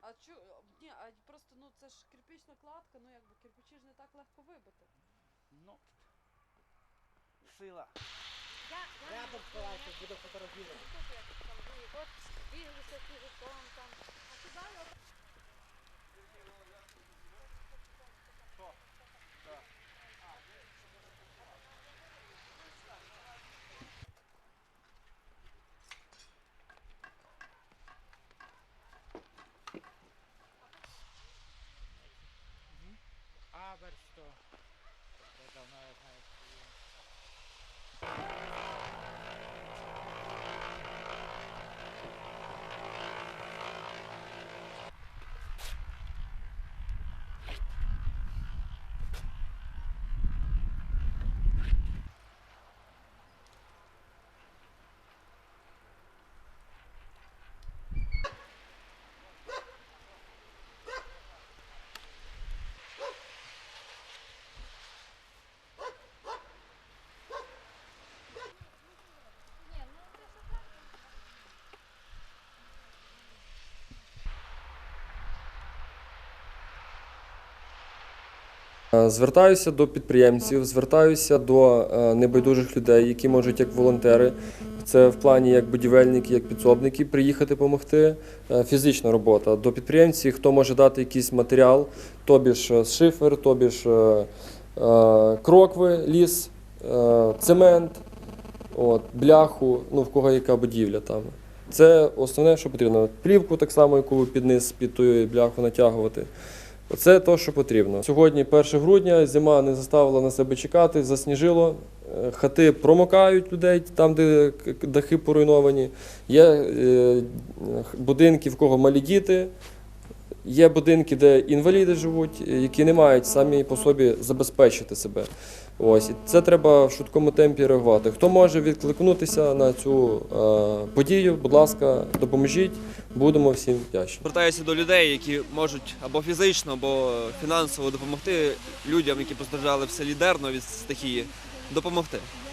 А чу, ні, а просто ну це ж кирпічна кладка, ну якби кирпичі ж не так легко вибити. Ну сила. Я, я, Рядом я, я, я, я, я, Звертаюся до підприємців, звертаюся до е, небайдужих людей, які можуть як волонтери, це в плані як будівельники, як підсобники, приїхати допомогти. Е, Фізична робота. До підприємців, хто може дати якийсь матеріал, тобі ж е, шифер, тобі ж е, е, крокви, ліс, е, цемент, от, бляху, ну в кого яка будівля там. Це основне, що потрібно. Плівку так само, яку під низ, під ту бляху натягувати. Оце те, що потрібно. Сьогодні 1 грудня, зима не заставила на себе чекати, засніжило. е, Хати промокають людей там, де дахи поруйновані. Є е, будинки, в кого малі діти. Є будинки, де інваліди живуть, е, які не мають самі по собі забезпечити себе. Ось це треба в швидкому темпі реагувати. Хто може відкликнутися на цю е, подію, будь ласка, допоможіть. Будемо всім вдячні. Звертаюся до людей, які можуть або фізично, або фінансово допомогти людям, які постраждали в селі Дерно від стихії, допомогти.